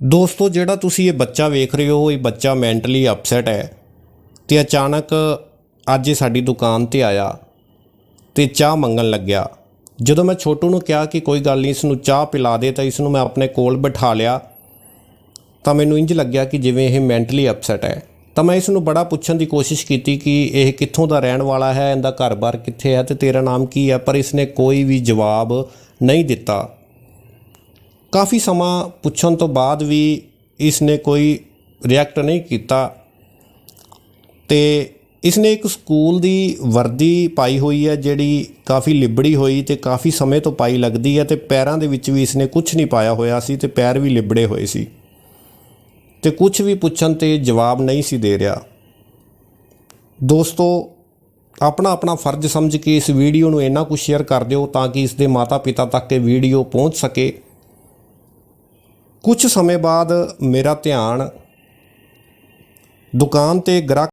ਦੋਸਤੋ, ਜਿਹੜਾ ਤੁਸੀਂ ਇਹ ਬੱਚਾ ਵੇਖ ਰਹੇ ਹੋ, ਇਹ ਬੱਚਾ ਮੈਂਟਲੀ ਅਪਸੈਟ ਹੈ ਤੇ ਅਚਾਨਕ ਅੱਜ ਇਹ ਸਾਡੀ ਦੁਕਾਨ ਤੇ ਆਇਆ ਤੇ ਚਾਹ ਮੰਗਣ ਲੱਗਿਆ। ਜਦੋਂ ਮੈਂ ਛੋਟੂ ਨੂੰ ਕਿਹਾ ਕਿ ਕੋਈ ਗੱਲ ਨਹੀਂ ਇਸ ਨੂੰ ਚਾਹ ਪਿਲਾ ਦੇ, ਤਾਂ ਇਸ ਨੂੰ ਮੈਂ ਆਪਣੇ ਕੋਲ ਬਿਠਾ ਲਿਆ, ਤਾਂ ਮੈਨੂੰ ਇੰਜ ਲੱਗਿਆ ਕਿ ਜਿਵੇਂ ਇਹ ਮੈਂਟਲੀ ਅਪਸੈਟ ਹੈ। ਤਾਂ ਮੈਂ ਇਸ ਨੂੰ ਬੜਾ ਪੁੱਛਣ ਦੀ ਕੋਸ਼ਿਸ਼ ਕੀਤੀ ਕਿ ਇਹ ਕਿੱਥੋਂ ਦਾ ਰਹਿਣ ਵਾਲਾ ਹੈ, ਇਹਦਾ ਘਰ-ਬਾਰ ਕਿੱਥੇ ਹੈ ਤੇ ਤੇਰਾ ਨਾਮ ਕੀ ਹੈ, ਪਰ ਇਸਨੇ ਕੋਈ ਵੀ ਜਵਾਬ ਨਹੀਂ ਦਿੱਤਾ। ਕਾਫੀ ਸਮਾਂ ਪੁੱਛਣ ਤੋਂ ਬਾਅਦ ਵੀ ਇਸ ਨੇ ਕੋਈ ਰਿਐਕਟ ਨਹੀਂ ਕੀਤਾ। ਤੇ ਇਸ ਨੇ ਇੱਕ ਸਕੂਲ ਦੀ ਵਰਦੀ ਪਾਈ ਹੋਈ ਹੈ, ਜਿਹੜੀ ਕਾਫੀ ਲਿਬੜੀ ਹੋਈ ਤੇ ਕਾਫੀ ਸਮੇਂ ਤੋਂ ਪਾਈ ਲੱਗਦੀ ਹੈ ਤੇ ਪੈਰਾਂ ਦੇ ਵਿੱਚ ਵੀ ਇਸ ਨੇ ਕੁਝ ਨਹੀਂ ਪਾਇਆ ਹੋਇਆ ਸੀ ਤੇ ਪੈਰ ਵੀ ਲਿਬੜੇ ਹੋਏ ਸੀ। ਤੇ ਕੁਝ ਵੀ ਪੁੱਛਣ ਤੇ ਜਵਾਬ ਨਹੀਂ ਸੀ ਦੇ ਰਿਹਾ। ਦੋਸਤੋ ਆਪਣਾ ਆਪਣਾ ਫਰਜ਼ ਸਮਝ ਕੇ ਇਸ ਵੀਡੀਓ ਨੂੰ ਇੰਨਾ ਕੁ ਸ਼ੇਅਰ ਕਰ ਦਿਓ ਤਾਂ ਕਿ ਇਸ ਦੇ ਮਾਤਾ-ਪਿਤਾ ਤੱਕ ਇਹ ਵੀਡੀਓ ਪਹੁੰਚ ਸਕੇ। ਕੁਝ ਸਮੇਂ ਬਾਅਦ ਮੇਰਾ ਧਿਆਨ ਦੁਕਾਨ ਤੇ ਗ੍ਰਾਹਕ